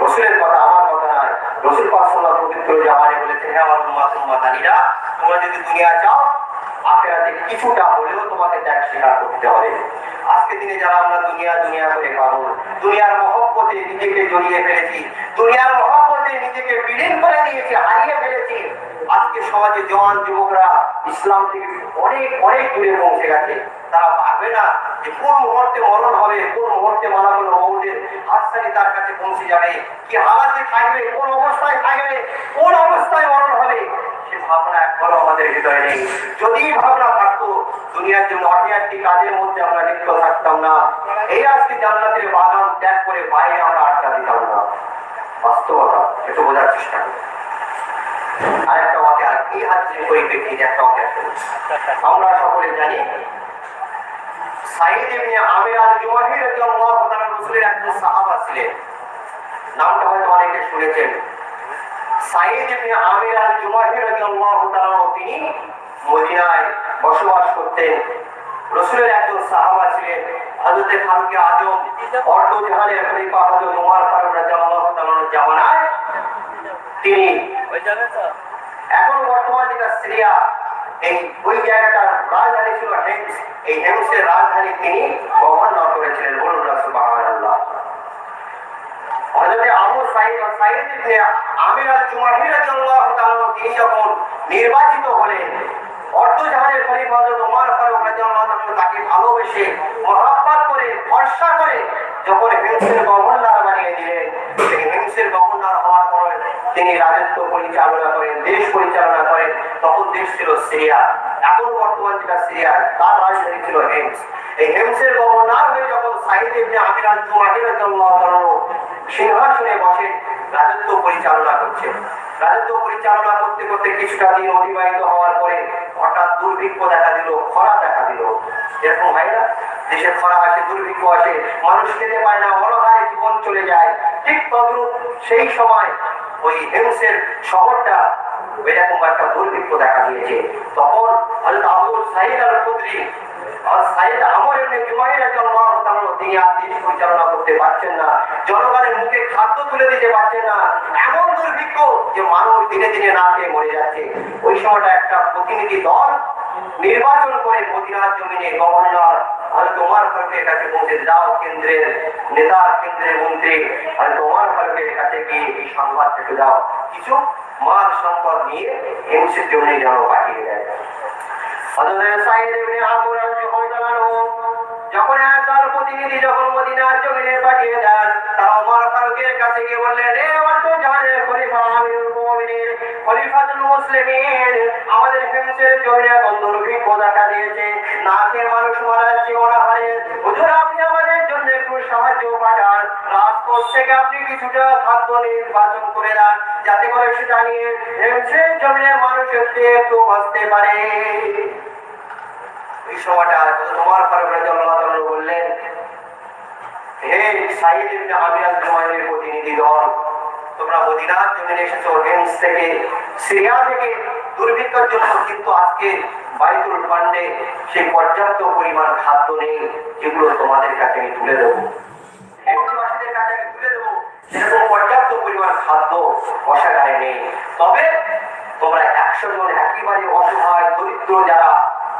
রসুলের কথা, আমার কথা নয়। রসুল পবিত্র জামানে আমার উম্মা তুম্মা তোমরা যদি দুনিয়া চাও কিছুটা হলেও তোমাকে ত্যাগ স্বীকার করতে হবে। আজকে দিনে যারা আমরা দুনিয়া দুনিয়া করে পাবো, দুনিয়ার মহব্বতে নিজেকে জড়িয়ে ফেলেছি, দুনিয়ার মহব্বতে নিজেকে বিলীন করে দিয়েছি হারিয়ে আজকে সমাজে জওয়ান যুবকরা ইসলাম থেকে অনেক অনেক দূরে পৌঁছে গেছে। তারা ভাবে না যে কোন মুহূর্তে মরণ হবে, কোন মুহূর্তে মালাগুলো মৌলের হাতছানি তার কাছে পৌঁছে যাবে। কি হালাতে থাকবে, কোন অবস্থায় থাকবে, কোন অবস্থায় মরণ হবে, সে ভাবনা একবারও আমাদের হৃদয়ে নেই। যদি ভাবনা থাকতো, দুনিয়ার জন্য অনেকটি কাজের মধ্যে আমরা লিপ্ত থাকতাম না। এই আজকে জান্নাতের বাগান ত্যাগ করে বাইরে আমরা আটকা দিতাম না। বাস্তবতা একটু বোঝার চেষ্টা করি আর একটা ওয়াকে আর এই বসবাস করতেন। রসুলের একজন সাহাবা ছিলেন হযরতে ফারুক আজম। অর্ধ জাহানের জামানায় তিনি এখন বর্তমান যেটা সিরিয়া, এই ওই জায়গাটার রাজধানী ছিল হেমস এই হেমসের রাজধানী তিনি গভর্নর করেছিলেন, বলুন নির্বাচিত হলেন তাকে ভালোবেসে মহব্বত করে, ভরসা করে যখন হিমসের গভর্নর বানিয়ে দিলেন সেই হিমসের গভর্নর হওয়ার পর তিনি রাজত্ব পরিচালনা করেন, দেশ পরিচালনা করেন, তখন দেশ ছিল সিরিয়া। এখন বর্তমান যেটা সিরিয়া, তার রাজধানী ছিল হেমস। এই হেমসের গভর্নর হয়ে যখন সাইদ ইবনে আমির আল সিংহাসনে বসে রাজত্ব পরিচালনা করছে রাজত্ব পরিচালনা করতে করতে কিছুটা দিন অতিবাহিত হওয়ার পরে হঠাৎ দুর্ভিক্ষ দেখা দিল, খরা দেখা দিল। এরকম হয় না দেশে খরা আসে, দুর্ভিক্ষ আসে, মানুষ খেতে পায় না অনহারে জীবন চলে যায়। ঠিক তদ্রুপ সেই সময় ওই হেমসের শহরটা এরকম একটা দুর্ভিক্ষ দেখা দিয়েছে। তখন হযরত আবু আল খুদরি খাদ্য তুলে দিতে পারছেন না। এমন দিনে দিনে না খেয়ে যাচ্ছে। ওই সময়টা একটা প্রতিনিধি দল নির্বাচন করে মদিনার জমিনে গভর্নর যখন এক দল প্রতিনিধি যখন মদিনার জমিনে পাঠিয়ে দেন, তারা ওমর ফারুকের কাছে গিয়ে বললেন রে অর্থ জাহানের খলিফা আমিরুল মুমিনিন আমাদের হিংসের জন্য এখন দুর্ভিক্ষ দেখা দিয়েছে। না খেয়ে মানুষ মারা যাচ্ছে অনাহারে হুজুর আপনি আমাদের জন্য একটু সাহায্য পাঠান রাজপথ থেকে আপনি কিছুটা খাদ্য নির্বাচন করে দেন যাতে করে সেটা নিয়ে হিংসের জমিনে মানুষ একটু বাঁচতে পারে। এই সময়টা তোমার ফারুক রাদিয়াল্লাহু বললেন, হে সাইদ ইবনে আমির জমাইনের প্রতিনিধি দল তোমরা মদিনার জন্য এসেছ হেমস থেকে সিরিয়া থেকে দুর্ভিক্ষের জন্য কিন্তু আজকে বাইতুল ফান্ডে সেই পর্যাপ্ত পরিমাণ খাদ্য নেই যেগুলো তোমাদের কাছে আমি তুলে দেবো। পর্যাপ্ত পরিমাণ খাদ্য বসাগারে নেই। তবে তোমরা একশো জন একেবারে অসহায়, দরিদ্র যারা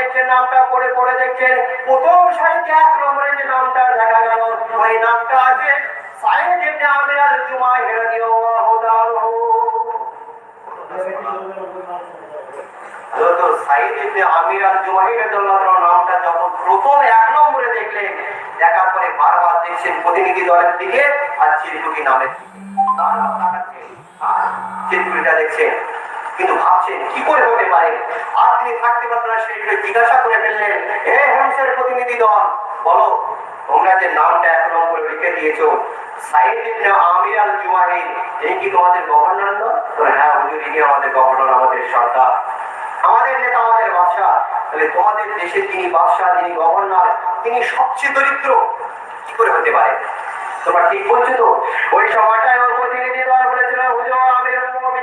দেখছেন নামটা পড়ে পড়ে দেখছেন। প্রথম সারিতে এক নম্বরে যে নামটা দেখা গেল, ওই নামটা আছে বারবার দেখছেন প্রতিনিধি দলের দিকে, আর নামে দেখছেন কিন্তু ভাবছে, কি করে হতে পারে? আর তিনি থাকতে পারতেন না সেটাকে জিজ্ঞাসা করে ফেললেন, হে হেমসের প্রতিনিধি দল বলো, তোমরা যে নামটা এক নম্বরে লিখে দিয়েছ হ্যাঁ গভর্নর, আমাদের সরকার আমাদের তোমাদের দেশে গভর্নর, তিনি সবচেয়ে কি করে হতে পারে? তোমরা ঠিক বলছো তো? ওই সময়টায় ওর প্রতিনিধি দল বলেছিল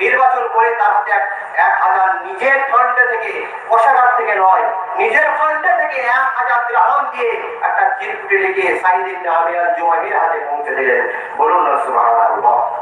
নির্বাচন করে তার এক- হাজার নিজের ফান্ডে থেকে কোষাগার থেকে নয়, নিজের ফান্ডে থেকে এক হাজার গ্রাহম দিয়ে একটা চিরকুটি লিখে সাইদ ইবনে আমির জুমাহির হাতে পৌঁছে দিলেন। বলুন না সুবহানাল্লাহ।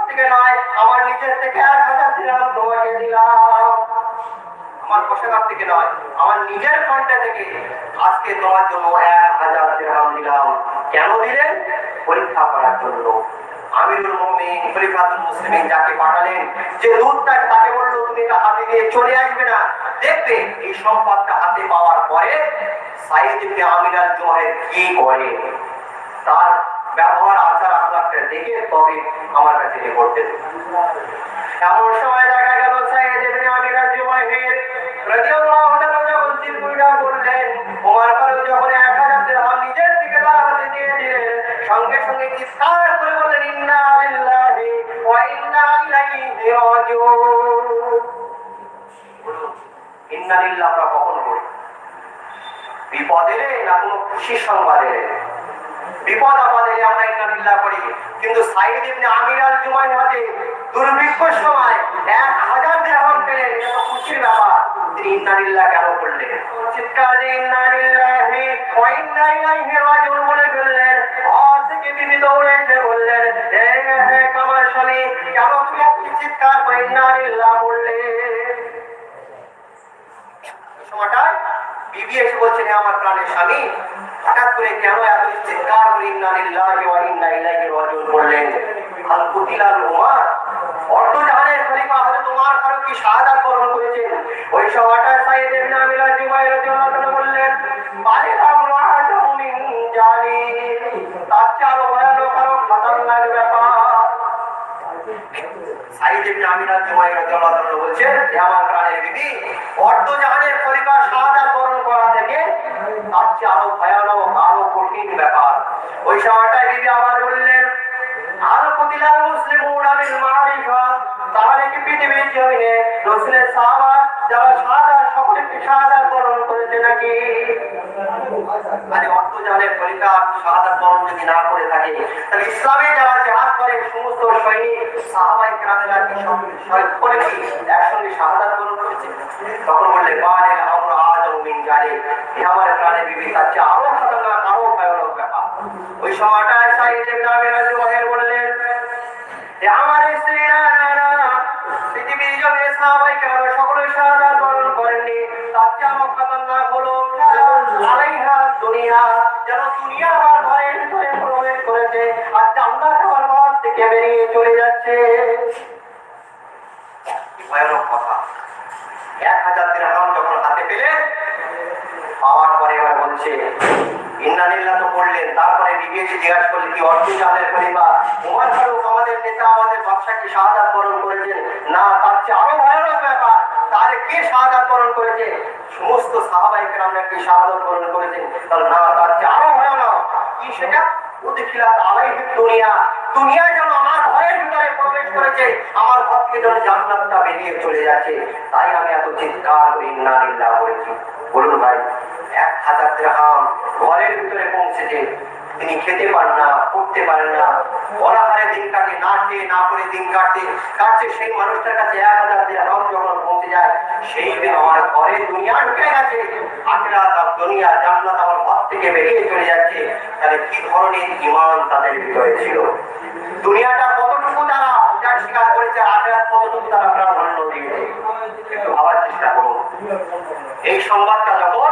থেকে নয় আমার নিজের থেকে এক হাজার দিলাম, তোমাকে দিলাম। আমার কোষাগার থেকে নয়, আমার নিজের ফান্ডে থেকে আজকে তোমার জন্য এক হাজার দিরহাম দিলাম। কেন দিলেন পরীক্ষা করার জন্য। আমিরুল মুমিন মুসলিমিন যাকে পাঠালেন, যে দূতটা তাকে বলল, তুমি এটা হাতে দিয়ে চলে আসবে না। দেখবে, এই সম্পদটা হাতে পাওয়ার পরে সাইদ ইবনে জুমাহের কি করে? তার ব্যবহার, আচার আখলাকটা দেখে তবে আমার কাছে এমন সময় দেখা গেল সাইদ ইবনে আমির আল জুমাহির রাদিয়াল্লাহু তাআলা যখন চিরকুটটা করলেন ওমর ফারুক যখন 1000 দিরহাম নিজের থেকে তার হাতে দিয়ে দিলেন, সঙ্গে সঙ্গে চিৎকার করে বললেন, ইন্না লিল্লাহি ওয়া ইন্না ইলাইহি রাজিউন। ইন্না লিল্লাহ আমরা কখন করি বিপদ না কোনো খুশির সংবাদ? বিপদ এলে আমরা ইন্না লিল্লাহ করি। কিন্তু সাইদ ইবনে আমির আল জুমাইর হাতে দুর্ভিক্ষর সময় এক হাজার দিরহাম পেলেন এটা খুশির ব্যাপার। তিনি ইন্নাবিল্লাহ কেন করলেন চিৎকার বলে বিবি দৌড়ে বললেন হে হে কামার কেন তুমি চিৎকার করে ইন্না লিল্লাহ বললে? এই সময়টায় বিবি এসে বলছেন আমার প্রাণের স্বামী, হঠাৎ করে কেন এত চিৎকার করে ইন্না লিল্লাহি ওয়া ইন্না ইলাইহি রাজিউন বললেন আল উমার অর্ধজাহানের খলিফা হযরত উমর ফারুক শাহাদাত বরণ করেছেন। ওই সময়টায় সাইয়েদ ইবনে আমির আল জুবাইর রাদিয়াল্লাহু তাআলা বললেন বালিল আমরু আজামু মিন জালিম তার চেয়ে আরও ভয়ানক আরও খতরনাক ব্যাপার। সাইদ ইবনে আমির আল রাদিয়াল্লাহু তাআলা বলছেন, হে আমার প্রাণের বিবি অর্ধজাহানের খলিফা শাহাদাত বরণ করা থেকে তার চেয়ে আরও ভয়ানক, আরও কঠিন ব্যাপার। ওই সময়টায় বিবি আবার বললেন, আল কুতিলাল মুসলিমুনা বিল মারিফা। তাহলে কি পৃথিবীর জমিনে রাসূলের সাহাবা যারা শাহাদাত, সকলে কি শাহাদাত বরণ করেছে নাকি? মানে অর্থজালের খলিফা শাহাদাত বরণ যদি না করে থাকে, তাহলে ইসলামে যারা জাহাজ করে, সমস্ত সকলে শাহাদাত বরণ বালে আমরা খতরনাক করেননি। হলো। আলাইহা দুনিয়া, যেন দুনিয়া আমার ঘরের ভিতরে থেকে বেরিয়ে চলে যাচ্ছে। ভয়ানক কথা। এক হাজার যখন হাতে পেলেন, পাওয়ার পরে এবার বলছে তো তারপরে বিবিএসি জিজ্ঞাসা করলে কি পরিবার? উমার ফারুক আমাদের নেতা, আমাদের শাহাদাত বরণ করেছেন? না, তার চেয়ে আরও ভয়ানক ব্যাপার কে শাহাদাত বরণ করেছে? সমস্ত সাহাবাই কেরাম নাকি শাহাদাত বরণ করেছেন? না, তার চেয়ে আরও ভয়ানক। কি সেটা? উদখিলাত আলাইহিদ দুনিয়া দুনিয়া যেন আমার ঘরের ভিতরে প্রবেশ করেছে, আমার ঘর থেকে বেরিয়ে চলে যাচ্ছে। তাই আমি এত চিৎকার করে ইন্না লিল্লাহ বলেছি। বলুন ভাই, এক হাজার দিরহাম ঘরের ভিতরে পৌঁছেছে। তিনি খেতে পারেন না, পড়তে পারেন না। অনাহারে দিন কাটে না খেয়ে, না করে দিন কাটতে কাটছে সেই মানুষটার কাছে এক হাজার দিরহাম যখন পৌঁছে যায়। সেই দিন আমার ঘরে দুনিয়া ঢুকে গেছে। আখেরাত আর দুনিয়া জান্নাত আমার ঘর থেকে বেরিয়ে চলে যাচ্ছে। তাহলে কি ধরনের ইমান তাদের ভিতরে ছিল? দুনিয়াটা কতটুকু তারা উজাড় স্বীকার করেছে, আখেরাত কতটুকু তারা প্রাধান্য দিয়েছে? একটু ভাবার চেষ্টা করুন। এই সংবাদটা যখন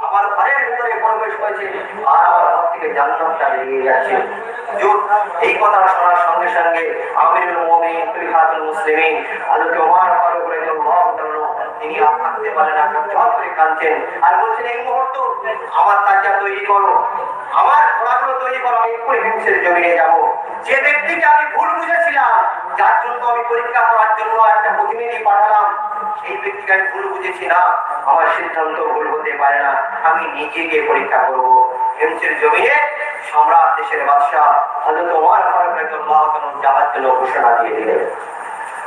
আমার ঘরের ভিতরে প্রবেশ আর আমার ঘর থেকে যাচ্ছে এই কথা শোনার সঙ্গে সঙ্গে আমিরুল মুসলিমিন ওমর ফারুক রাদিয়াল্লাহু তিনি আর থাকতে পারেন না করে কাঁদছেন। আর বলছেন, এই মুহূর্ত আমার তাজা তৈরি করো, আমার ঘোড়াগুলো তৈরি করো, আমি এক্ষুনি হিংসের জমিয়ে যাব। যে ব্যক্তিকে আমি ভুল বুঝেছিলাম, যার জন্য আমি পরীক্ষা করার জন্য একটা প্রতিনিধি পাঠালাম সেই ব্যক্তিকে আমি ভুল বুঝেছি না আমার সিদ্ধান্ত ভুল হতে পারে না, আমি নিজে গিয়ে পরীক্ষা করব। হিংসের জমিয়ে সম্রাট দেশের বাদশাহ হযরত ওমর ফারুক রাদিয়াল্লাহু তাআলা যাওয়ার জন্য ঘোষণা দিয়ে দিলেন।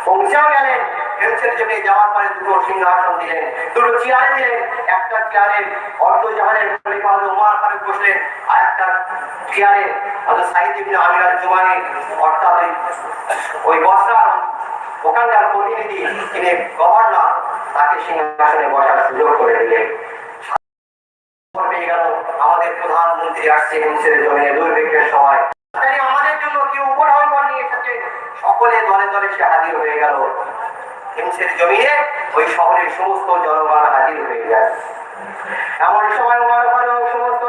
পৌঁছেও গেলেন হেলসের জন্য যাওয়ার পরে দুটো সিংহাসন দিলেন, দুটো চেয়ারে দিলেন, একটা চেয়ারে অর্ধজাহানের খলিফা হযরত ওমর ফারুক বসলেন, আর একটা চেয়ারে হযরত সাইদ ইবনে আমির আল জুমানি অর্থাৎ ওই বসরার ওখানকার প্রতিনিধি তিনি গভর্নর, তাকে সিংহাসনে বসার সুযোগ করে দিলেন। ওই শহরের সমস্ত জনগণ হাজির হয়ে যায়। এমন সময় মনে করো সমস্ত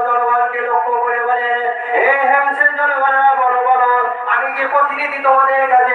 লক্ষ্য করে বলে হে হেমসের জনগণরা আমি যে প্রতিনিধি তোমাদের কাছে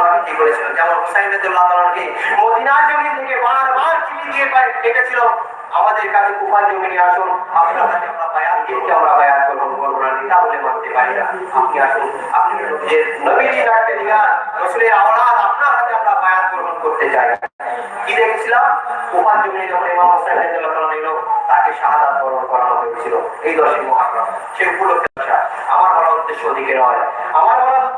মুনাফিকি করেছিল যেমন হুসাইন রাদিয়াল্লাহু তাআলাকে মদিনার জমি থেকে বারবার চিঠি দিয়ে ডেকেছিল আমাদের কাছে কুফার জমিনে আসুন, আপনার কাছে আমরা বায়াত আমরা বায়াত করব? বলে কি তাকে করানো হয়েছিল। এই আমার বলার উদ্দেশ্য ওদিকে নয়। আমার বলার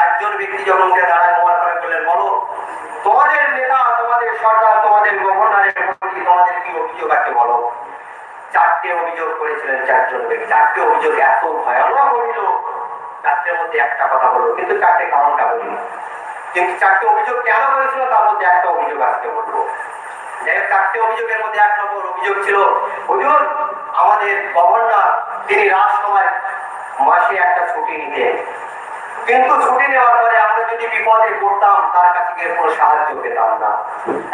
চারজন ব্যক্তি যখন উঠে দাঁড়ায় ফারুক বললেন, বলো, তোমাদের নেতা, তোমাদের সরকার, তোমাদের গভর্নরের প্রতি তোমাদের কি অভিযোগ আছে বলো? চারটে অভিযোগ করেছিলেন চারজন ব্যক্তি। চারটে অভিযোগ এত ভয়ানক অভিযোগ চারটের মধ্যে একটা কথা বলব কিন্তু চারটে কারণটা বলি। কিন্তু চারটে অভিযোগ কেন করেছিল, তার মধ্যে একটা অভিযোগ আজকে বলব। যাই চারটে অভিযোগের মধ্যে এক নম্বর অভিযোগ ছিল, হুজুর, আমাদের গভর্নর, তিনি রাজসভায় মাসে একটা ছুটি নিতেন। কিন্তু ছুটি নেওয়ার পরে আমরা যদি বিপদে পড়তাম, তার কাছে গিয়ে কোনো সাহায্য পেতাম না।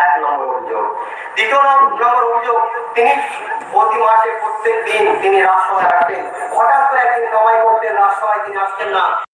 এক নম্বর অভিযোগ। দ্বিতীয় নম্বর অভিযোগ, তিনি প্রতি মাসে প্রত্যেক দিন তিনি রাজসভায় আসতেন। হঠাৎ করে একদিন সময় করতেন, রাজসভায় তিনি আসতেন না।